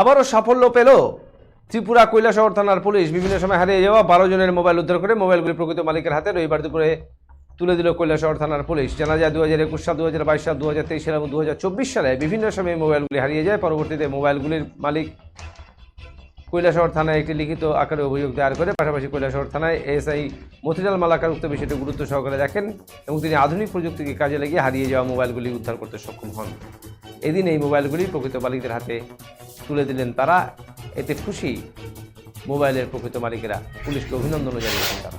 আবারও সাফল্য পেল ত্রিপুরা কৈলাসহর থানার পুলিশ। বিভিন্ন সময় হারিয়ে যাওয়া বারো জনের মোবাইল উদ্ধার করে মোবাইলগুলি প্রকৃত মালিকের হাতে রবিবার দুপুরে তুলে দিল কৈলাসহর থানার পুলিশ। জানা যায় দু হাজার একুশ সাল দু হাজার বাইশ সাল দু হাজার তেইশ সাল এবং দু হাজার চব্বিশ সালে বিভিন্ন সময়ে মোবাইলগুলি হারিয়ে যায়। পরবর্তীতে মোবাইলগুলির মালিক কৈলাসহর থানায় একটি লিখিত আকারে অভিযোগ দায়ের করে। পাশাপাশি কৈলাসহর থানায় এএসআই মতিলাল মালাকার উক্ত বিষয়টি গুরুত্ব সহকারে দেখেন এবং তিনি আধুনিক প্রযুক্তিকে কাজে লাগিয়ে হারিয়ে যাওয়া মোবাইলগুলি উদ্ধার করতে সক্ষম হন। এদিন এই মোবাইলগুলি প্রকৃত মালিকদের হাতে তুলে দিলেন তারা, এতে খুশি মোবাইলের প্রকৃত মালিকেরা। পুলিশকে অভিনন্দনও জানিয়েছেন তারা।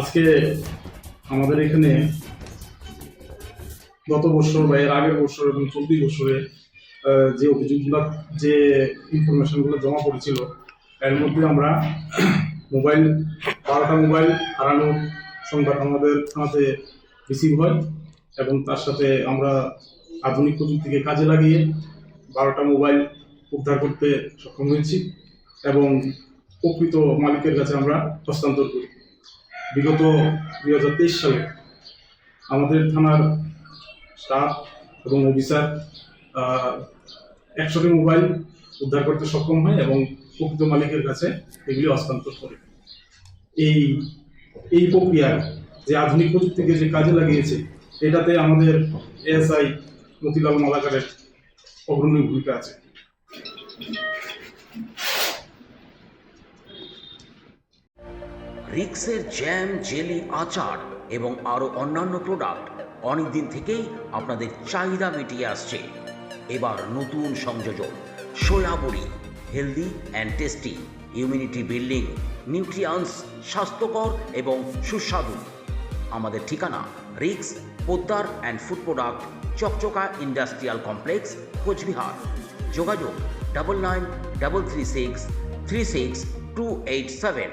আজকে আমাদের এখানে গত বছর বা এর আগের বছর এবং চলতি বছরে যে অভিযোগগুলো, যে ইনফরমেশনগুলো জমা পড়েছিল, এর মধ্যে আমরা মোবাইল, বারোটা মোবাইল হারানোর সংবাদ আমাদের থানাতে রিসিভ হয় এবং তার সাথে আমরা আধুনিক প্রযুক্তিকে কাজে লাগিয়ে বারোটা মোবাইল উদ্ধার করতে সক্ষম হয়েছি এবং প্রকৃত মালিকের কাছে আমরা হস্তান্তর করি। বিগত দুই হাজার তেইশ সালে আমাদের থানার স্টাফ এবং অফিসার একশোটি মোবাইল উদ্ধার করতে সক্ষম হয় এবং প্রকৃত মালিকের কাছে এগুলি হস্তান্তর করে। এই এই প্রক্রিয়া যে আধুনিক প্রযুক্তিকে যে কাজে লাগিয়েছে, এটাতে আমাদের এএসআই মতিলাল মালাকারের অগ্রণী ভূমিকা আছে। রিক্সের জ্যাম, জেলি, আচার এবং আরও অন্যান্য প্রোডাক্ট অনেকদিন থেকেই আপনাদের চাহিদা মিটিয়ে আসছে। এবার নতুন সংযোজন, সয়াবড়ি healthy and tasty immunity building nutrients স্বাস্থ্যকর এবং সুস্বাদু। আমাদের ঠিকানা রিক্স, Poddar and food product Chakchaka industrial complex, Cooch Behar. যোগাযোগ double nine double three six three six two eight seven